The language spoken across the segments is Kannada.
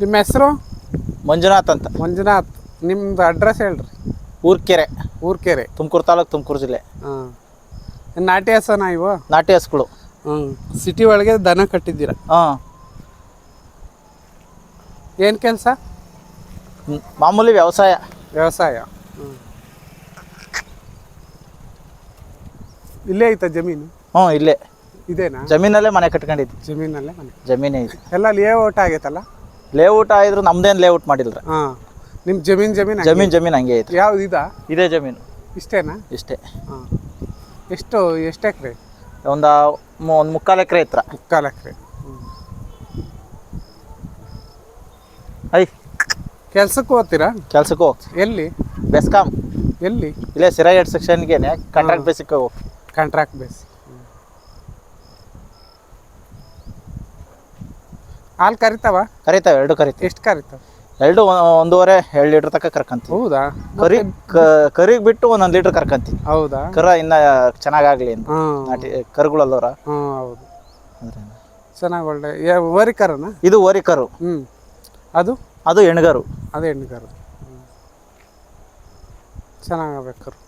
ನಿಮ್ಮ ಹೆಸರು? ಮಂಜುನಾಥ್ ಅಂತ. ಮಂಜುನಾಥ್. ನಿಮ್ದು ಅಡ್ರೆಸ್ ಹೇಳ್ರಿ. ಊರ್ಕೆರೆ. ಊರ್ಕೆರೆ. ತುಮಕೂರು ತಾಲೂಕು ತುಮಕೂರು ಜಿಲ್ಲೆ. ಹಾಂ. ನಾಟಿ ಹಸನ ಇವು? ನಾಟಿ ಹಸುಗಳು. ಹ್ಞೂ. ಸಿಟಿ ಒಳಗೆ ದನ ಕಟ್ಟಿದ್ದೀರ? ಹಾಂ. ಏನು ಕೆಲಸ? ಮಾಮೂಲಿ ವ್ಯವಸಾಯ. ವ್ಯವಸಾಯ. ಹ್ಞೂ. ಇಲ್ಲೇ ಐತಾ ಜಮೀನು? ಹ್ಞೂ ಇಲ್ಲೇ. ಇದೇನಾ? ಜಮೀನಲ್ಲೇ ಮನೆ ಕಟ್ಕೊಂಡಿದ್ವಿ ಜಮೀನಲ್ಲೇ ಮನೆ. ಜಮೀನೇ ಇದೆ. ಎಲ್ಲ ಲೇಔಟ್ ಆಗೈತಲ್ಲ? ಲೇಔಟ್ ಆಗಿದ್ರು ನಮ್ದೇನು ಲೇಔಟ್ ಮಾಡಿಲ್ರ. ಹಾಂ. ನಿಮ್ಮ ಜಮೀನು ಜಮೀನು ಜಮೀನ್ ಜಮೀನ್ ಹಂಗೆ ಐತ್ರಿ. ಯಾವ್ದು ಇದಾ? ಇದೇ ಜಮೀನು. ಇಷ್ಟೇನಾ? ಇಷ್ಟೇ. ಹಾಂ. ಎಷ್ಟು ಎಷ್ಟು ಎಕರೆ? ಒಂದು ಒಂದು ಮುಕ್ಕಾಲು ಎಕರೆ ಐತ್ರ ಮುಕ್ಕಾಲು ಎಕರೆ. ಐ. ಕೆಲ್ಸಕ್ಕೆ ಹೋಗ್ತೀರಾ? ಕೆಲ್ಸಕ್ಕೆ ಹೋಗ್ತೀವಿ. ಎಲ್ಲಿ? ಬೆಸ್ಕಾಮ್ ಎಲ್ಲಿ? ಇಲ್ಲೇ ಸಿರಾಗೇಟ್ ಸೆಕ್ಷನ್ಗೆ ಕಾಂಟ್ರಾಕ್ಟ್ ಬೇಸಿಕ್ ಹೋಗಿ ಕಾಂಟ್ರಾಕ್ಟ್ ಬೇಸ್ ಹಾಲು ಕರಿತಾವ? ಕರಿತಾವೆ ಎರಡು ಕರಿತೀವಿ. ಎಷ್ಟು ಕರಿತಾವ? ಎರಡು ಒಂದೂವರೆ ಎರಡು ಲೀಟ್ರ್ ತನಕ ಕರ್ಕಂತೀವಿ. ಹೌದಾ? ಕರಿ ಕರಿಗೆ ಬಿಟ್ಟು ಒಂದೊಂದು ಲೀಟರ್ ಕರ್ಕಂತೀವಿ. ಹೌದಾ? ಕರ ಇನ್ನ ಚೆನ್ನಾಗಾಗ್ಲಿ ಅಂತ ನಾಟಿ ಕರುಗಳಲ್ಲೋರ ಹ್ಞೂ ಹೌದು. ಅದ್ರಿಂದ. ಚೆನ್ನಾಗಿ ಒಳ್ಳೆ ವರಿ ಕರನ? ಇದು ವರಿ ಕರು. ಹ್ಞೂ ಅದು? ಅದು ಎಣ್ಗರು. ಅದು ಎಣ್ಗರು. ಚೆನ್ನಾಗಬೇಕು ಕರು.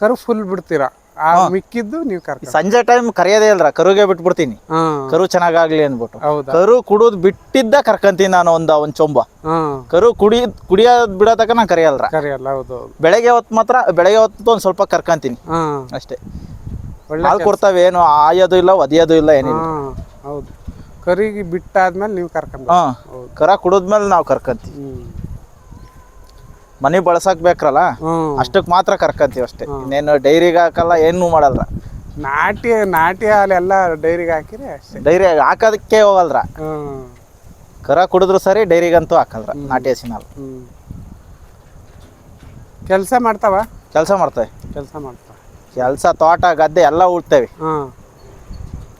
ಕರು ಫುಲ್ ಬಿಡ್ತೀರಾ? ಆ ಮಿಕ್ಕಿದ್ದು ನೀವು ಕರ್ಕ ಸಂಜೆ ಟೈಮ್ ಕರೆಯೋದೇ ಇಲ್ರ ಕರುಗೆ ಬಿಟ್ಬಿಡ್ತೀನಿ. ಕರು ಚೆನ್ನಾಗಾಗ್ಲಿ ಅಂದ್ಬಿಟ್ಟು. ಕರು ಕುಡೋದ್ ಬಿಟ್ಟಿದ್ದ ಕರ್ಕಂತೀನಿ ನಾನು ಒಂದ ಒಂದ್ ಚೊಂಬ. ಕರು ಕುಡಿ ಕುಡಿಯೋದ್ ಬಿಡೋತಕ ನಾನು ಕರೆಯಲ್ರ. ಕರಿಯಲ್ಲ ಹೌದು ಬೆಳಗ್ಗೆ ಹೊತ್ತು ಮಾತ್ರ ಬೆಳಗ್ಗೆ ಹೊತ್ತು ಒಂದ್ ಸ್ವಲ್ಪ ಕರ್ಕಂತೀನಿ. ಅಷ್ಟೇ. ಹಾಲು ಕೊಡ್ತಾವೆ ಏನು ಆಯೋದು ಇಲ್ಲ ಒದಿಯೋದು ಇಲ್ಲ ಏನಿಲ್ಲ. ಹೌದು. ಕರಿಗೆ ಬಿಟ್ಟಾದ್ಮೇಲೆ ನೀವು ಕರ್ಕೊಂಡು ಕರ ಕುಡಿದ್ಮೇಲೆ ನಾವು ಕರ್ಕಂತೀವಿ. ಮನೆ ಬಳಸಕ್ ಬೇಕ್ರಲ್ಲ? ಅಷ್ಟಕ್ಕೆ ಮಾತ್ರ ಕರ್ಕಂತೀವಿ ಅಷ್ಟೇ. ಇನ್ನೇನು ಡೈರಿಗೆ ಹಾಕಲ್ಲ ಏನು ಮಾಡಲ್ಲ ನಾಟಿ ನಾಟಿ ಹಾಲೆಲ್ಲ ಡೈರಿಗೆ ಹಾಕಿರಿ ಅಷ್ಟೇ. ಡೈರಿ ಹಾಕೋದಕ್ಕೆ ಹೋಗಲ್ರ? ಕರ ಕುಡಿದ್ರು ಸರಿ ಡೈರಿಗಂತೂ ಹಾಕಲ್ರ ನಾಟಿ ಹಸಿನ ಹಾಲು. ಕೆಲಸ ಮಾಡ್ತಾವ? ಕೆಲಸ ಮಾಡ್ತೇವೆ. ಕೆಲಸ ಮಾಡ್ತಾವ. ಕೆಲಸ ತೋಟ ಗದ್ದೆ ಎಲ್ಲ ಉಳ್ತೇವೆ.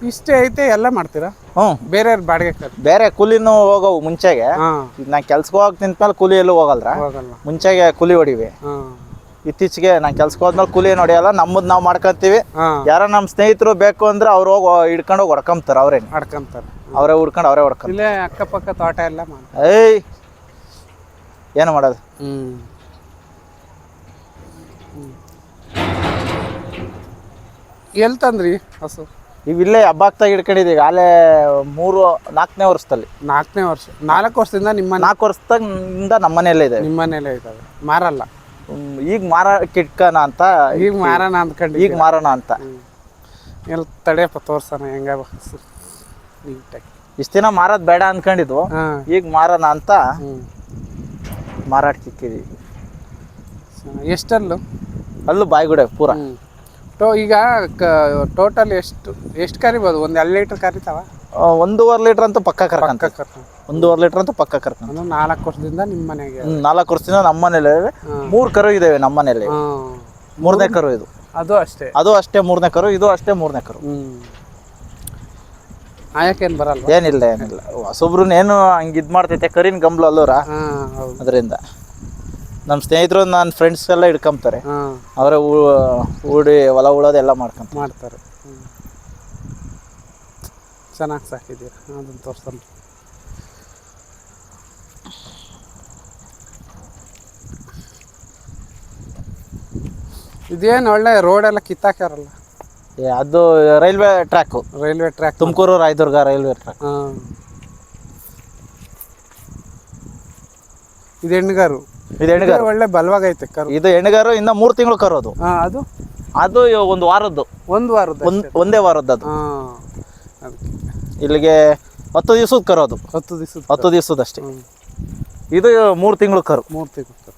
ಇಷ್ಟೇ ಐತೆ ಎಲ್ಲ ಮಾಡ್ತೀರಾ? ಹ್ಞೂ. ಬೇರೆ ಬಾಡಿಗೆ ಕರ್ ಬೇರೆ ಕೂಲಿನೂ ಹೋಗವು ಮುಂಚೆಗೆ. ಹಾಂ. ಈಗ ನಾ ಕೆಲ್ಸಕ್ಕೆ ಹೋಗಕ್ ನಿಂತ್ಮೇಲೆ ಕೂಲಿ ಎಲ್ಲೂ ಹೋಗಲ್ರ? ಹೋಗಲ್ಲ. ಮುಂಚೆಗೆ ಕೂಲಿ ಹೊಡಿವಿ. ಹಾಂ. ಇತ್ತೀಚೆಗೆ ನಾನು ಕೆಲ್ಸಕ್ಕೆ ಹೋದ್ಮೇಲೆ ಕೂಲಿ ಏನು ಹೊಡಿಯಲ್ಲ ನಮ್ಮದು ನಾವು ಮಾಡ್ಕೊಂತೀವಿ. ಯಾರೋ ಯಾರ ನಮ್ಮ ಸ್ನೇಹಿತರು ಬೇಕು ಅಂದ್ರೆ ಅವ್ರು ಹೋಗಿ ಹಿಡ್ಕೊಂಡು ಹೋಗಿ ಹೊಡ್ಕೊಂತಾರೆ ಅವ್ರೇನು. ಅವರೇ ಹುಡ್ಕೊಂಡು ಅವರೇ ಹೊಡ್ಕೊಂತಾರೆ ಇಲ್ಲೇ ಅಕ್ಕಪಕ್ಕ ತೋಟ ಎಲ್ಲ ಮಾಡಿ ಏಯ್! ಏನು ಮಾಡೋದು? ಹ್ಞೂ ಎಲ್ಲಿ ತಂದ್ರಿ ಹಸು? ಈಗ ಇಲ್ಲೇ ಹಬ್ಬಾಗ್ತಾಗ ಹಿಡ್ಕೊಂಡಿದ್ದೀವಿ ಅಲ್ಲೇ ಮೂರು ನಾಲ್ಕನೇ ವರ್ಷದಲ್ಲಿ. ನಾಲ್ಕನೇ ವರ್ಷ ನಾಲ್ಕು ವರ್ಷದಿಂದ ನಿಮ್ಮ ನಾಲ್ಕು ವರ್ಷದಿಂದ ನಮ್ಮ ಮನೆಯಲ್ಲೇ ಇದೆ ನಿಮ್ಮ ಮನೇಲೇ ಇದ್ದಾವೆ. ಮಾರಲ್ಲ. ಈಗ ಮಾರ ಕಿಟ್ಕನ ಅಂತ ಈಗ ಮಾರೋಣ ಅಂದ್ಕೊಂಡು ಈಗ ಮಾರೋಣ ಅಂತ. ಎಲ್ಲ ತಡೆಯಪ್ಪ ತೋರ್ಸೋಣ ಹೆಂಗ ನೀಟಾಗಿ. ಇಷ್ಟ ದಿನ ಮಾರೋದ್ ಬೇಡ ಅನ್ಕೊಂಡಿದ್ವು. ಹಾಂ. ಈಗ ಮಾರೋಣ ಅಂತ ಹ್ಞೂ ಮಾರಾಟಕ್ಕೆ ಇಕ್ಕಿದೀವಿ ಎಷ್ಟಲ್ಲು? ಅಲ್ಲೂ ಬಾಯ್ಗುಡೆ ಪೂರ. ಹ್ಞೂ ಟೋ ಈಗ ಟೋಟಲ್ ಎಷ್ಟು ಎಷ್ಟು ಕರಿಬೋದು? ಒಂದು ಎರಡು ಲೀಟ್ರ್ ಕರಿತಾವ? ಒಂದೂವರೆ ಲೀಟರ್ ಅಂತೂ ಪಕ್ಕ ಕರ್ಕಂತ ಒಂದೂವರೆ ಲೀಟರ್ ಅಂತೂ ಪಕ್ಕ ಕರ್ಕಂತ ನಾಲ್ಕು ವರ್ಷದಿಂದ ನಿಮ್ಮ ಮನೆಗೆ. ನಾಲ್ಕು ವರ್ಷದಿಂದ ನಮ್ಮ ಮನೇಲಿ. ಮೂರು ಕರು ಇದಾವೆ ನಮ್ಮ ಮನೇಲಿ ಮೂರನೇ ಕರು ಇದು. ಅದು ಅಷ್ಟೇ. ಅದು ಅಷ್ಟೇ ಮೂರನೇ ಕರು ಇದು ಅಷ್ಟೇ ಮೂರನೇ ಕರು. ಆಯಕ್ಕೇನು ಬರಲ್ವಾ? ಏನಿಲ್ಲ ಏನಿಲ್ಲ. ಹೊಸೊಬ್ರು ಏನು ಹಂಗೆ ಇದು ಮಾಡ್ತೈತೆ ಕರಿನ ಗಂಬ್ಲು ಅಲ್ಲೂರ. ಅದರಿಂದ. ನಮ್ಮ ಸ್ನೇಹಿತರು ನನ್ನ ಫ್ರೆಂಡ್ಸ್ ಎಲ್ಲ ಹಿಡ್ಕೊಂತಾರೆ ಹಾಂ. ಅವರೇ ಊಡಿ ಹೊಲ ಉಳೋದೆಲ್ಲ ಮಾಡ್ಕೊಂತ ಮಾಡ್ತಾರೆ. ಚೆನ್ನಾಗಿ ಸಾಕಿದ್ದೀರ. ಅದನ್ನು ತೋರ್ಸಲ್ಲ ಇದೇನು ಒಳ್ಳೆ ರೋಡೆಲ್ಲ ಕಿತ್ತಾಕ್ಯಾರಲ್ಲ? ಏ, ಅದು railway track railway track Tumakuru Rayadurga railway track ಹಾಂ. ಇದು ಹೆಣ್ಗಾರು. ಇದು ಎಣ್ಗಾರು ಒಳ್ಳೆ ಬಲವಾಗೈತೆ ಕರು. ಇದು ಎಣ್ಗಾರು ಇನ್ನ ಮೂರು ತಿಂಗಳು ಕರೋದು ಅದು. ಹಾಂ ಅದು? ಅದು ಒಂದು ವಾರದ್ದು. ಒಂದು ವಾರದ ಒಂದ್ ಒಂದೇ ವಾರದ್ದು ಅದು. ಹಾಂ ಅದಕ್ಕೆ. ಇಲ್ಲಿಗೆ ಹತ್ತು ದಿವಸದ ಕರೋದು ಹತ್ತು ದಿವಸ ಹತ್ತು ದಿವಸದಷ್ಟೇ ಇದು ಮೂರು ತಿಂಗಳು ಕರು. ಮೂರು ತಿಂಗಳು ಕರು.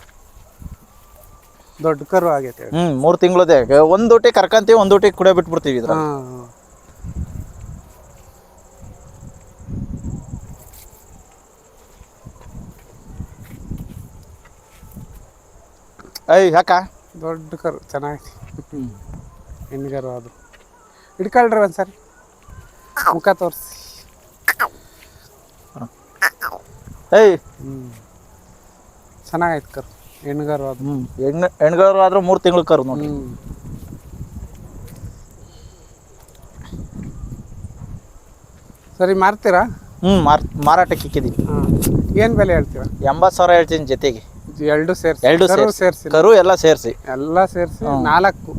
ದೊಡ್ಡ ಕರು ಆಗೈತೆ. ಹ್ಮ್ ಮೂರು ತಿಂಗಳದೇ. ಒಂದು ಊಟಿ ಕರ್ಕಂತೀವಿ ಒಂದು ಊಟಿ ಕುಡಿಯ ಬಿಟ್ಬಿಡ್ತೀವಿ ಇದ್ರ ಹಾಂ. ಐ ಯಾಕ? ದೊಡ್ಡ ಕರು ಚೆನ್ನಾಗೈತಿ ಹೆಣ್ಗರು ಅದು ಹಿಡ್ಕೊಳ್ರಿ ಒಂದ್ಸರಿ ಮುಖ ತೋರಿಸಿ. ಏಯ್. ಹ್ಞೂ ಚೆನ್ನಾಗೈತೆ ಕರು. ಹೆಣ್ಗರು ಅದು ಹ್ಞೂ ಹೆಣ್ಣು ಹೆಣ್ಗರು ಆದ್ರೆ ಮೂರು ತಿಂಗಳು ಕರು ನೋಡಿ. ಸರಿ ಮಾರ್ತೀರಾ? ಹ್ಞೂ ಮಾರ್ ಮಾರಾಟಕ್ಕೆ ಇಕ್ಕಿದ್ದೀವಿ ಏನು ಬೆಲೆ ಹೇಳ್ತೀರಾ? ಎಂಬತ್ತು ಸಾವಿರ ಹೇಳ್ತೀನಿ ಜೊತೆಗೆ. ಎರಡು ಸೇರಿಸಿ. ಎರಡು ಕರು ಸೇರಿಸಿ. ಕರು ಎಲ್ಲ ಸೇರಿಸಿ. ಎಲ್ಲ ಸೇರಿಸಿ ನಾಲ್ಕು.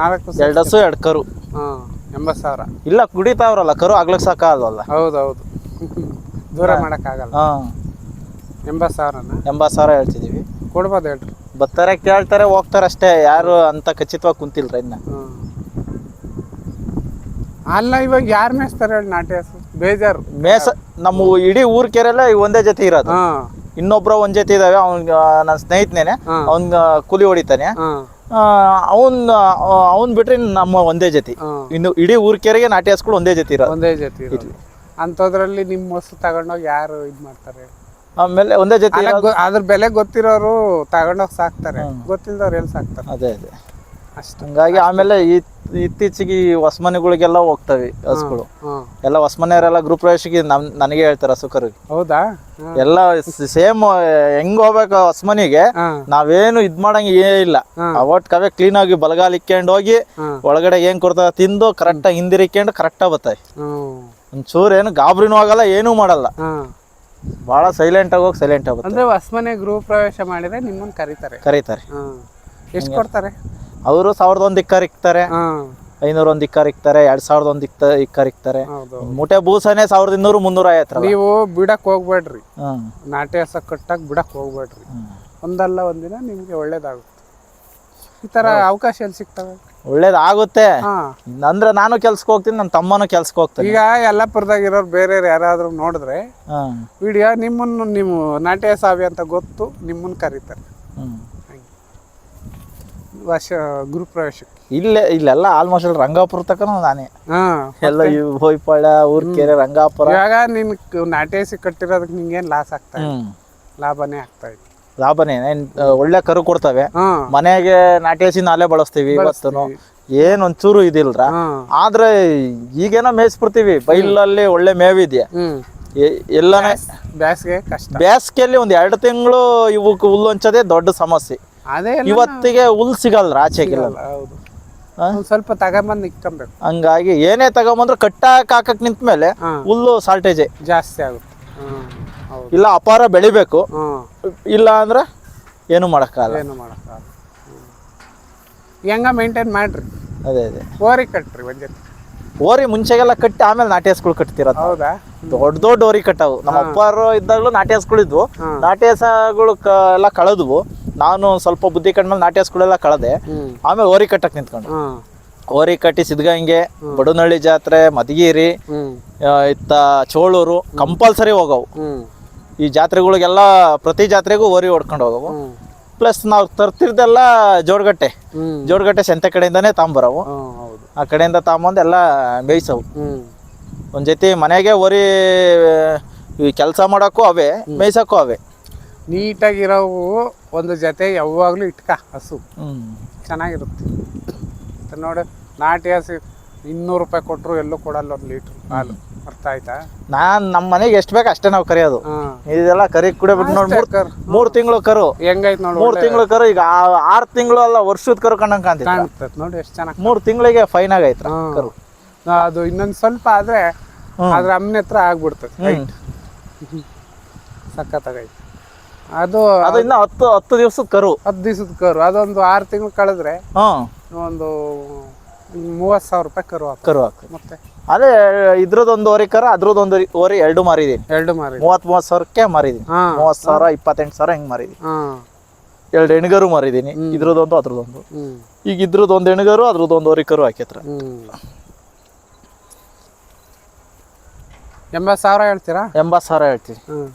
ನಾಲ್ಕು ಎರಡು ಹಸು ಎರಡು ಕರು. ಹಾಂ ಎಂಬತ್ತು ಸಾವಿರ. ಇಲ್ಲ ಕುಡಿತಾವ್ರಲ್ಲ ಕರು ಆಗ್ಲಕ್ ಸಾಕಾಗಲ್ವಲ್ಲ ಹೌದು ಹೌದು ದೂರ ಮಾಡೋಕ್ಕಾಗಲ್ಲ ಆಗಲ್ಲ. ಎಂಬತ್ತು ಸಾವಿರನ? ಎಂಬತ್ತು ಸಾವಿರ ಹೇಳ್ತಿದ್ದೀವಿ ಕೊಡ್ಬೋದು ಹೇಳ್ರಿ. ಬರ್ತಾರೆ ಕೇಳ್ತಾರೆ ಹೋಗ್ತಾರೆ ಅಷ್ಟೇ. ಯಾರು ಅಂತ ಖಚಿತವಾಗಿ ಕುಂತಿಲ್ರ ಇನ್ನ. ಹ್ಮ್. ಅಲ್ಲ ಇವಾಗ ಯಾರು ಮೇಯಿಸ್ತಾರೆ ಹೇಳಿ ನಾಟಿ ಹಸು? ಬೇಜಾರು. ಮೇಸ ನಮ್ಮ ಇಡೀ ಊರ್ ಕೆರೆಲ್ಲ ಈ ಒಂದೇ ಜೊತೆ ಇರೋದು. ಹಾಂ. ಇನ್ನೊಬ್ರ ಒಂದ್ ಜೊತೆ ಇದಾವೆ ಅವ್ನ್ ನನ್ನ ಸ್ನೇಹಿತನೇನೆ ಅವನ್ ಕೂಲಿ ಹೊಡಿತಾನೆ. ಅವನ್ ಅವನ್ ಬಿಟ್ರೆ ನಮ್ಮ ಒಂದೇ ಜೊತೆ. ಇನ್ನು ಇಡೀ ಊರ್ ಕೆರೆಗೆ ನಾಟಿ ಹಸ್ಗಳು ಒಂದೇ ಜೊತೆ ಒಂದೇ ಜೊತೆ ಅಂತದ್ರಲ್ಲಿ ನಿಮ್ಮ ಹಸು ತಗೊಂಡೋಗಿ ಯಾರು ಇದ್ ಮಾಡ್ತಾರೆ? ಆಮೇಲೆ ಒಂದೇ ಜೊತೆ ಅದ್ರ ಬೆಲೆ ಗೊತ್ತಿರೋರು ತಗೊಂಡೋಗಿ ಸಾಕ್ತಾರೆ. ಗೊತ್ತಿಲ್ದವ್ರು ಎಲ್ಲಿ ಸಾಕ್ತಾರೆ? ಅದೇ ಅದೇ. ಅಷ್ಟು ಹಂಗಾಗಿ ಆಮೇಲೆ ಇತ್- ಇತ್ತೀಚೆಗೆ ಈ ಹೊಸಮನೆಗಳಿಗೆಲ್ಲ ಹೋಗ್ತವೆ ಹಸುಗಳು. ಎಲ್ಲ ಹೊಸಮನೆಯವರೆಲ್ಲ ಗ್ರೂಪ್ ಪ್ರವೇಶಕ್ಕೆ ನಮ್ ನನಗೆ ಹೇಳ್ತಾರೆ ಹಸುಕರಿಗೆ. ಹೌದಾ? ಎಲ್ಲ ಸೇಮ್ ಹೆಂಗ್ ಹೋಗ್ಬೇಕು ಹೊಸಮನಿಗೆ ನಾವೇನು ಇದ್ ಮಾಡಂಗ ಏ ಇಲ್ಲ. ಅವಟ್ ಕವೆ ಕ್ಲೀನ್ ಆಗಿ ಬಲಗಾಲ ಇಕ್ಕೊಂಡು ಹೋಗಿ ಒಳಗಡೆ ಏನ್ ಕೊಡ್ತಾರ ತಿಂದು ಕರೆಕ್ಟಾಗಿ ಹಿಂದಿರಿಕೊಂಡು ಕರೆಕ್ಟ್ ಆಗಿ ಬತ್ತಾಯ್ ಒಂಚೂರು ಏನು ಗಾಬ್ರಿನೂ ಆಗಲ್ಲ ಏನೂ ಮಾಡಲ್ಲ. ಬಹಳ ಸೈಲೆಂಟ್ ಆಗಿ ಹೋಗಿ ಸೈಲೆಂಟ್ ಆಗುತ್ತೆ ಅಂದ್ರೆ ಹೊಸ್ಮನೆ ಗೃಹ ಪ್ರವೇಶ ಮಾಡಿದ್ರೆ ನಿಮ್ಮನ್ನ ಕರೀತಾರೆ. ಕರೀತಾರೆ. ಎಷ್ಟು ಕೊಡ್ತಾರೆ? ಅವರು ಸಾವಿರದ ಒಂದ್ ಇಕ್ಕಾರ್ ಇಕ್ತಾರೆ. ಐನೂರ ಒಂದು ಇಕ್ಕಾರ್ ಇಕ್ತಾರೆ ಎರಡ್ ಸಾವಿರದ ಒಂದ್ ಇಕ್ತ ಇಕ್ಕಾರ್ ಇಕ್ತಾರೆ. ಮೂಟೆ ಬೂಸನೆ ಸಾವಿರದ ಇನ್ನೂರು ಮುನ್ನೂರ ಐವತ್ತರ. ನೀವು ಬಿಡಕ್ ಹೋಗ್ಬೇಡ್ರಿ. ನಾಟಿ ಹಸ ಕಟ್ಟಕ್ ಬಿಡಕ್ ಹೋಗ್ಬೇಡ್ರಿ. ಒಂದಲ್ಲ ಒಂದಿನ ನಿಮ್ಗೆ ಒಳ್ಳೇದಾಗುತ್ತೆ. ಈ ತರ ಅವಕಾಶ ಎಲ್ಲಿ ಸಿಗ್ತವೆ? ಒಳ್ಳೇದಾಗುತ್ತೆ. ಅಂದ್ರೆ ನಾನು ಕೆಲ್ಸಕ್ಕೆ ಹೋಗ್ತೀನಿ ನನ್ನ ತಮ್ಮನೂ ಕೆಲ್ಸಕ್ಕೆ ಹೋಗ್ತೀನಿ. ಈಗ ಯಲ್ಲಾಪುರದಾಗ ಇರೋರು ಬೇರೆ ಯಾರಾದ್ರೂ ನೋಡಿದ್ರೆ ವಿಡಿಯೋ ನಿಮ್ಮನ್ನು ನಿಮ್ಮ ನಾಟ್ಯ ಸಾವಿ ಅಂತ ಗೊತ್ತು ನಿಮ್ಮನ್ನು ಕರೀತಾರೆ. ವರ್ಷ ಗುರು ಪ್ರವೇಶಕ್ಕೆ? ಇಲ್ಲೇ ಇಲ್ಲೆಲ್ಲ ಆಲ್ಮೋಸ್ಟ್ ಅಲ್ಲಿ ರಂಗಾಪುರ ತಕನು ನಾನೇ. ಹಾ ಎಲ್ಲ ಹೋಯ್ಪಾಳ ಊರ್ಕೆರೆ ರಂಗಾಪುರ. ಇವಾಗ ನಿನ್ ನಾಟೇಸಿ ಕಟ್ಟಿರೋದಕ್ಕೆ ನಿಂಗೇನ್ ಲಾಸ್ ಆಗ್ತಾ ಲಾಭನೇ ಆಗ್ತಾ ಇದೆ ಲಾಭನೇ ಏನ್, ಒಳ್ಳೆ ಕರು ಕೊಡ್ತವೆ. ಮನೆಗೆ ನಾಟಿ ನಾಲೆ ಬಳಸ್ತೀವಿ ಇವತ್ತು ಏನ್ ಒಂಚೂರು ಇದಿಲ್ರ? ಆದ್ರೆ ಈಗೇನೋ ಮೇಯಿಸ್ಬಿಡ್ತೀವಿ ಬೈಲಲ್ಲಿ ಒಳ್ಳೆ ಮೇವಿದ್ಯಾ? ಎಲ್ಲಾನೇ ಬ್ಯಾಸ್ಗೆ ಕಷ್ಟ. ಬ್ಯಾಸ್ಗೆಯಲ್ಲಿ ಒಂದ್ ಎರಡು ತಿಂಗಳು ಇವಕ್ಕೆ ಹುಲ್ಲು ಹಂಚೋದೇ ದೊಡ್ಡ ಸಮಸ್ಯೆ. ಅದೇ ಇವತ್ತಿಗೆ ಹುಲ್ ಸಿಗಲ್ರ ಆಚೆಗಿಲ್ಲ ಸಿಗಲ್ಲ, ಹೌದು. ಸ್ವಲ್ಪ ತಗೊಂಬಂದು ಇಕ್ಕೊಬೇಕು ಹಂಗಾಗಿ ಏನೇ ತಗೊಂಬಂದ್ರು ಕಟ್ಟಾಕ್ ಹಾಕಕ್ ನಿಂತ ಮೇಲೆ ಹುಲ್ಲು ಸಾಲ್ಟೇಜ್ ಜಾಸ್ತಿ ಆಗುತ್ತೆ. ಇಲ್ಲ ಅಪಾರ ಬೆಳಿಬೇಕು. ಇಲ್ಲ ಅಂದ್ರೆ ಏನು ಮಾಡಕ್ಕಾಗಲ್ಲ. ಏನು ಮಾಡೋಕ್ಕಾಗಲ್ಲ. ಹೆಂಗ ಮೇಂಟೈನ್ ಮಾಡ್ರಿ? ಅದೇ ಅದೇ. ಓರಿ ಕಟ್ರಿ ಒಂದ್ ಜೊತೆ. ಓರಿ ಮುಂಚೆಗೆಲ್ಲ ಕಟ್ಟಿ ಆಮೇಲೆ ನಾಟಿ ಹಸ್ಗಳು ಕಟ್ತಿರೋದು. ಹೌದಾ? ದೊಡ್ಡ ದೊಡ್ಡ ಓರಿ ಕಟ್ಟವು. ನಮ್ಮ ಅಪ್ಪಾರು ಇದ್ದಾಗಲೂ ನಾಟಿ ಹಸ್ಗಳಿದ್ವು. ನಾಟಿ ಹಸಗಳು ಎಲ್ಲ ಕಳೆದ್ವು. ನಾನು ಸ್ವಲ್ಪ ಬುದ್ಧಿ ಕಂಡ್ಮೇಲೆ ನಾಟ್ಯಸ್ಗಳೆಲ್ಲ ಕಳೆದೆ. ಆಮೇಲೆ ಓರಿ ಕಟ್ಟಕ್ ನಿಂತ್ಕೊಂಡು. ಓರಿ ಕಟ್ಟಿ ಸಿದ್ಗಂಗೆ ಬಡನಹಳ್ಳಿ ಜಾತ್ರೆ ಮಧುಗಿರಿ ಇತ್ತ ಚೋಳೂರು ಕಂಪಲ್ಸರಿ ಹೋಗವು. ಈ ಜಾತ್ರೆಗಳಿಗೆಲ್ಲ ಪ್ರತಿ ಜಾತ್ರೆಗೂ ಓರಿ ಹೊಡ್ಕೊಂಡು ಹೋಗವು. ಪ್ಲಸ್ ನಾವು ತರ್ತಿರ್ದೆಲ್ಲ ಜೋಡ್ಗಟ್ಟೆ. ಜೋಡ್ಗಟ್ಟೆ ಸಂತೆ ಕಡೆಯಿಂದನೇ ತಾಂಬರವು. ಆ ಕಡೆಯಿಂದ ತಾಂಬಂದು ಎಲ್ಲ ಮೇಯಿಸವು ಒಂದ್ ಜೊತೆ ಮನೆಗೆ ಓರಿ ಕೆಲಸ ಮಾಡೋಕ್ಕೂ ಅವೇ ಮೇಯ್ಸಕ್ಕೂ ಅವೇ. ನೀಟಾಗಿರೋವು. ಒಂದು ಜೊತೆ ಯಾವಾಗಲೂ ಇಟ್ಕ ಹಸು. ಚೆನ್ನಾಗಿರುತ್ತೆ. ನೋಡು ನಾಟಿ ಹಸು ಇನ್ನೂರು ರೂಪಾಯಿ ಕೊಟ್ಟರು ಎಲ್ಲೂ ಕೊಡಲ್ಲ ಒಂದು ಲೀಟ್ರ್ ಹಾಲು. ಅರ್ಥ ಆಯ್ತಾ? ನಾನ್ ನಮ್ಮ ಮನೆಗೆ ಎಷ್ಟು ಬೇಕು ಅಷ್ಟೇ ನಾವು ಕರೆಯೋದು. ಇದೆಲ್ಲ ಕರಿ ಕುಡಿಬಿಟ್ಟು ನೋಡಿ ಮೂರು ಕರ್ ಮೂರು ತಿಂಗಳು ಕರು. ಹೆಂಗೈತೆ ನೋಡಿ ಮೂರು ತಿಂಗಳು ಕರು ಈಗ ಆರು ತಿಂಗಳು ಅಲ್ಲ ವರ್ಷದ ಕರು ಕಂಡಂಗೆ ಅಂತ ಕಾಣುತ್ತೆ ನೋಡಿ ಎಷ್ಟು ಚೆನ್ನಾಗಿ ಮೂರು ತಿಂಗಳಿಗೆ ಫೈನ್ ಆಗೈತೆ ಕರು. ಅದು ಇನ್ನೊಂದು ಸ್ವಲ್ಪ ಆದ್ರೆ. ಅದ್ರ ಅಮ್ಮನ ಹತ್ರ ಆಗ್ಬಿಡ್ತದೆ. ಸಖತ್ತಾಗೈತೆ. ಅದು ಅದು ಇನ್ನ ಹತ್ತು ಹತ್ತು ದಿವಸದ ಕರು. ಹತ್ತು ದಿವಸದ ಕರು. ಅದೊಂದು ಆರು ತಿಂಗಳು ಕಳೆದ್ರೆ ಒಂದು ಮೂವತ್ತು ಸಾವಿರ ರೂಪಾಯಿ ಕರು ಕರು ಹಾಕಿ ಮತ್ತೆ? ಅದೇ ಇದ್ರದೊಂದು ಓರಿ ಕರು ಅದ್ರದೊಂದು ಓರಿ ಎರಡು ಮಾರಿದೀನಿ ಎರಡು ಮಾರಿ ಮೂವತ್ ಮೂವತ್ ಸಾವಿರಕ್ಕೆ ಮಾರಿದೀನಿ ಹಾ. ಮೂವತ್ ಸಾವಿರ ಇಪ್ಪತ್ತೆಂಟು ಸಾವಿರ ಹೆಂಗ್ ಮಾರಿದೀನಿ ಹಾ. ಎರಡು ಹೆಣ್ಗರು ಮಾರಿದೀನಿ ಇದ್ರದೊಂದು ಅದ್ರದೊಂದು. ಹ್ಮ್. ಈಗ ಇದ್ರದೊಂದು ಹೆಣ್ಗರು ಅದ್ರದೊಂದು ಓರಿ ಕರು ಹಾಕಿತ್ರ ಹ್ಮ್. ಎಂಬತ್ತು ಸಾವಿರ ಹೇಳ್ತೀರಾ? ಎಂಬತ್ತು ಸಾವಿರ ಹೇಳ್ತೀನಿ. ಹ್ಮ್.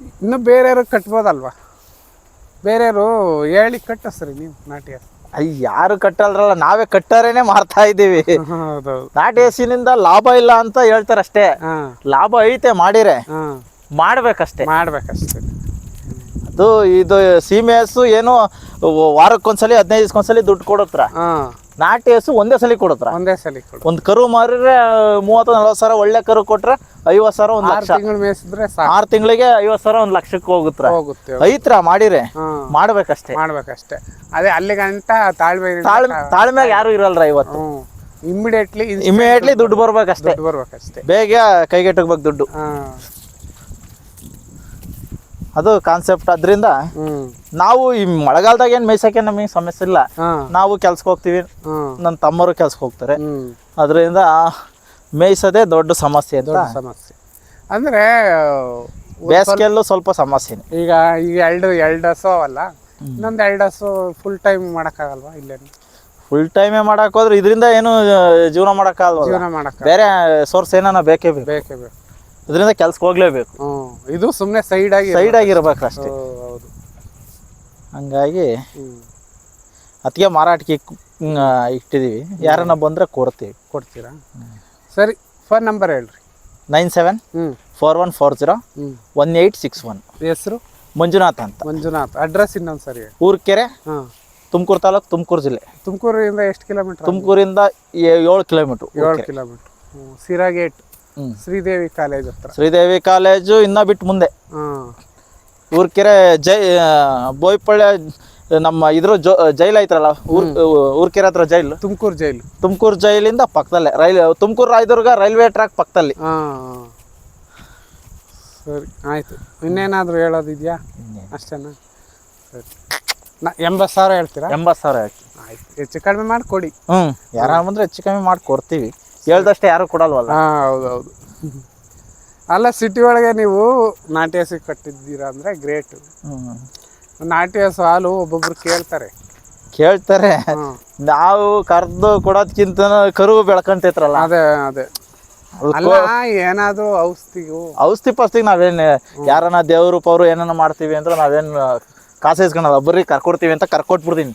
ಇನ್ನು ಬೇರೆಯವರು ಕಟ್ಬೋದಲ್ವಾ? ಬೇರೆಯವರು ಹೇಳಿ ಕಟ್ಟಿಸ್ರಿ ನೀವು ನಾಟಿ ಹಸು. ಅಯ್ಯ ಯಾರು ಕಟ್ಟಲ್ರಲ್ಲ ನಾವೇ ಕಟ್ಟಾರೇನೆ ಮಾರ್ತಾ ಇದ್ದೀವಿ. ಹೌದೌದು. ನಾಟಿ ಹಸಿನಿಂದ ಲಾಭ ಇಲ್ಲ ಅಂತ ಹೇಳ್ತಾರಷ್ಟೇ. ಹಾಂ. ಲಾಭ ಐತೆ ಮಾಡಿರೆ. ಹಾಂ. ಮಾಡ್ಬೇಕಷ್ಟೇ. ಮಾಡ್ಬೇಕಷ್ಟೇ. ಅದು ಇದು ಸೀಮೆ ಹಸು ಏನು ವಾರಕ್ಕೊಂದ್ಸಲಿ ಹದಿನೈದು ದಿವ್ಸಕ್ಕೊಂದ್ಸಲಿ ದುಡ್ಡು ಕೊಡತ್ರ ಹಾಂ. ನಾಟಿ ಹಸು ಒಂದೇ ಸಲ ಕೊಡತ್ರ? ಒಂದೇ ಸಲ ಒಂದ್ ಒಂದು ಕರು ಮಾರಿದ್ರೆ ಮೂವತ್ತು ನಲ್ವತ್ತು ಸಾವಿರ ಒಳ್ಳೆ ಕರು ಕೊಟ್ರೆ ಐವತ್ ಸಾವಿರ ಒಂದ್ ಆರು ಲಕ್ಷ. ತಿಂಗಳು ಮೇಯಿಸಿದ್ರೆ ಆರು ತಿಂಗಳಿಗೆ ಐವತ್ತು ಸಾವಿರ ಒಂದ್ ಲಕ್ಷಕ್ಕೆ ಹೋಗುತ್ತೆ ಹೋಗುತ್ತೆ. ಐತ್ರ ಮಾಡಿರಿ ಮಾಡ್ಬೇಕಷ್ಟೇ. ಮಾಡ್ಬೇಕಷ್ಟೇ. ಅದೇ ಅಲ್ಲಿಗಂತ ತಾಳ್ಮೆ ತಾಳ್ಮೆ ತಾಳ್ಮೆಗೆ ಯಾರು ಇರಲ್ರ ಇವತ್ತು? ಇಮಿಡಿಯೇಟ್ಲಿ ಇಮಿಡಿಯೇಟ್ಲಿ ದುಡ್ಡು ಬರ್ಬೇಕಷ್ಟೇ. ಬರ್ಬೇಕಷ್ಟೇ. ಬೇಗ ಕೈಗೆಟಕ್ಬೇಕು ದುಡ್ಡು. ಅದು ಕಾನ್ಸೆಪ್ಟ್ ಅದ್ರಿಂದ ನಾವು ಈ ಮಳೆಗಾಲದಾಗ ಏನು ಮೇಯ್ಸಕ್ಕೆ ನಮಗೆ ಸಮಸ್ಯೆ ಇಲ್ಲ. ನಾವು ಕೆಲ್ಸಕ್ಕೆ ಹೋಗ್ತೀವಿ. ನನ್ನ ತಮ್ಮರು ಕೆಲ್ಸಕ್ಕೆ ಹೋಗ್ತಾರೆ. ಅದರಿಂದ ಮೇಯ್ಸೋದೇ ದೊಡ್ಡ ಸಮಸ್ಯೆ ದೊಡ್ಡ ಸಮಸ್ಯೆ. ಅಂದ್ರೆ ಬೇಸಿಗೆಯಲ್ಲೂ ಸ್ವಲ್ಪ ಸಮಸ್ಯೆ ಈಗ ಈಗ ಎರಡು ಎರಡು ಹಸು ಅವಲ್ಲ ಇನ್ನೊಂದು ಎರಡು ಹಸು ಫುಲ್ ಟೈಮ್ ಮಾಡೋಕ್ಕಾಗಲ್ವಾ ಇಲ್ಲೇ ಫುಲ್ ಟೈಮೇ ಮಾಡಕ್ ಹೋದ್ರೆ ಇದರಿಂದ ಏನು ಜೀವನ ಮಾಡೋಕ್ಕಾಗಲ್ವಲ್ಲ ಜೀವನ ಮಾಡಕ್ಕೆ ಬೇರೆ ಸೋರ್ಸ್ ಏನಾನ ಬೇಕೇ ಬೇಕು. ಬೇಕೇ ಬೇಕು. ಇದರಿಂದ ಕೆಲ್ಸಕ್ಕೆ ಹೋಗ್ಲೇಬೇಕು. ಹ್ಮ್ ಇದು ಸುಮ್ಮನೆ ಸೈಡ್ ಆಗಿ ಸೈಡ್ ಆಗಿರ್ಬೇಕು ಅಷ್ಟೇ. ಹೌದು. ಹಂಗಾಗಿ ಹ್ಮ್. ಅದಕ್ಕೆ ಮಾರಾಟಕ್ಕೆ ಇಕ್- ಹ್ಮ್, ಇಟ್ಟಿದೀವಿ. ಯಾರನ್ನ ಬಂದ್ರೆ ಕೊಡ್ತೀವಿ. ಕೊಡ್ತೀರಾ? ಸರಿ ಫೋನ್ ನಂಬರ್ ಹೇಳ್ರಿ. Nine seven hmm. Four one four zero hmm. One eight six one. ಹೆಸರು? ಮಂಜುನಾಥ್ ಅಂತ. ಮಂಜುನಾಥ್. ಅಡ್ರೆಸ್ ಇನ್ನೊಂದು ಸರಿ ಹೇಳಿ. ಊರ್ಕೆರೆ ಹಾಂ. ತುಮಕೂರು ತಾಲೂಕು ತುಮಕೂರು ಜಿಲ್ಲೆ. ತುಮಕೂರಿಂದ ಎಷ್ಟು ಕಿಲೋಮೀಟರ್ ತುಮಕೂರಿಂದ ಏಳು ಕಿಲೋಮೀಟರ್ ಏಳು kilometre Sira gate hmm. Sridevi college ಹತ್ರ. ಶ್ರೀದೇವಿ ಕಾಲೇಜು ಇನ್ನ ಬಿಟ್ಟು ಮುಂದೆ. ಹಾಂ ಊರ್ಕೆರೆ ಜೈ ಬೋಯ್ಪಳ್ಳ ನಮ್ಮ ಇದ್ರ ಜೊ ಜೈಲ್ ಐತ್ರಲ್ಲ ಊರ್ ಊರ್ಕೆರೆ ಹತ್ರ ಜೈಲು. ತುಮಕೂರು ಜೈಲು. ತುಮಕೂರು ಜೈಲಿಂದ ಪಕ್ಕದಲ್ಲೇ rail Tumakuru Rayadurga railway track ಪಕ್ಕದಲ್ಲಿ. ಹಾಂ. ಸರಿ ಆಯಿತು. ಇನ್ನೇನಾದರೂ ಹೇಳೋದಿದೆಯಾ? ಅಷ್ಟೇನಾ? ಸರಿ. ನಾ ಎಂಬತ್ತು ಸಾವಿರ ಹೇಳ್ತೀರಾ? ಎಂಬತ್ತು ಸಾವಿರ ಆಯ್ತು ಆಯ್ತು. ಹೆಚ್ಚು ಕಡಿಮೆ ಮಾಡಿ ಕೊಡಿ ಹ್ಞೂ ಯಾರ ಬಂದ್ರೆ ಹೆಚ್ಚು ಕಮ್ಮಿ ಮಾಡಿ ಕೊಡ್ತೀವಿ ಹೇಳ್ದಷ್ಟೇ ಯಾರು ಕೊಡಲ್ವಲ್ಲ? ಹಾಂ ಹೌದು ಹೌದು ಅಲ್ಲ ಸಿಟಿ ಒಳಗೆ ನೀವು ನಾಟಿ ಹಸು ಕಟ್ಟಿದ್ದೀರಾ ಅಂದ್ರೆ ಗ್ರೇಟ್ ನಾಟಿ ಹಸು ಹಾಲು ಒಬ್ಬೊಬ್ರು ಕೇಳ್ತಾರೆ. ಕೇಳ್ತಾರೆ? ನಾವು ಕರ್ದು ಕೊಡೋದ್ಕಿಂತ ಕರು ಬೆಳ್ಕೊಂತೈತ್ರಲ್ಲ ಅದೇ ಅದೇ. ಅಲ್ಲ ಏನಾದರೂ ಔಷಧಿಗೂ. ಔಷಧಿ ಪಸ್ತಿಗೆ ನಾವೇನು ಯಾರನ್ನ ದೇವ್ರು ಪವ್ರು ಏನನ್ನ ಮಾಡ್ತೀವಿ ಅಂದ್ರೆ ನಾವೇನು ಕಾಸು ಇಸ್ಕೊಳಲ್ಲ ಬರ್ರಿ ಕರ್ಕೊಡ್ತೀವಿ ಅಂತ ಕರ್ಕೊಟ್ಬಿಡ್ತೀನಿ.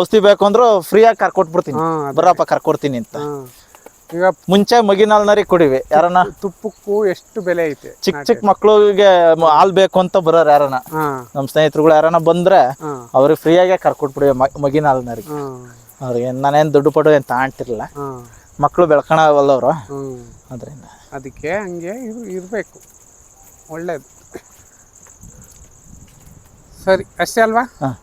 ಔಷಧಿ ಬೇಕು ಅಂದ್ರು ಫ್ರೀಯಾಗಿ ಕರ್ಕೊಟ್ಬಿಡ್ತೀನಿ. ಬರಪ್ಪ ಕರ್ಕೊಡ್ತೀನಿ ಅಂತ. ಈಗ ಮುಂಚೆ ಮಗಿನಾಲ್ನರಿ ಕುಡಿವಿ ಯಾರನ್ನ? ತುಪ್ಪಕ್ಕೂ ಎಷ್ಟು ಬೆಲೆ ಐತೆ ಚಿಕ್ಕ ಚಿಕ್ಕ ಮಕ್ಳಿಗೆ ಹಾಲ್ ಬೇಕು ಅಂತ ಬರೋರು ಯಾರನ್ನ? ನಮ್ ನಮ್ಮ ಸ್ನೇಹಿತರುಗಳು ಯಾರನ್ನ ಬಂದ್ರೆ ಅವ್ರಿಗೆ ಫ್ರೀಯಾಗೆ ಕರ್ಕೊಟ್ಬಿಡಿ ಮಗಿನ ಹಾಲ್ನರಿಗೆ ಅವ್ರಿಗೆ ನಾನೇನ್ ದುಡ್ಡು ಪಡೋ ಏನು ತಾಂಟಿರಲಿಲ್ಲ ಹಾಂ. ಮಕ್ಕಳು ಬೆಳ್ಕೊಳವಲ್ಲವರು ಅದರಿಂದ ಅದಕ್ಕೆ ಹಂಗೆ ಇರಬೇಕು. ಒಳ್ಳೇದು. ಸರಿ ಅಷ್ಟೇ ಅಲ್ವಾ? ಹಾಂ.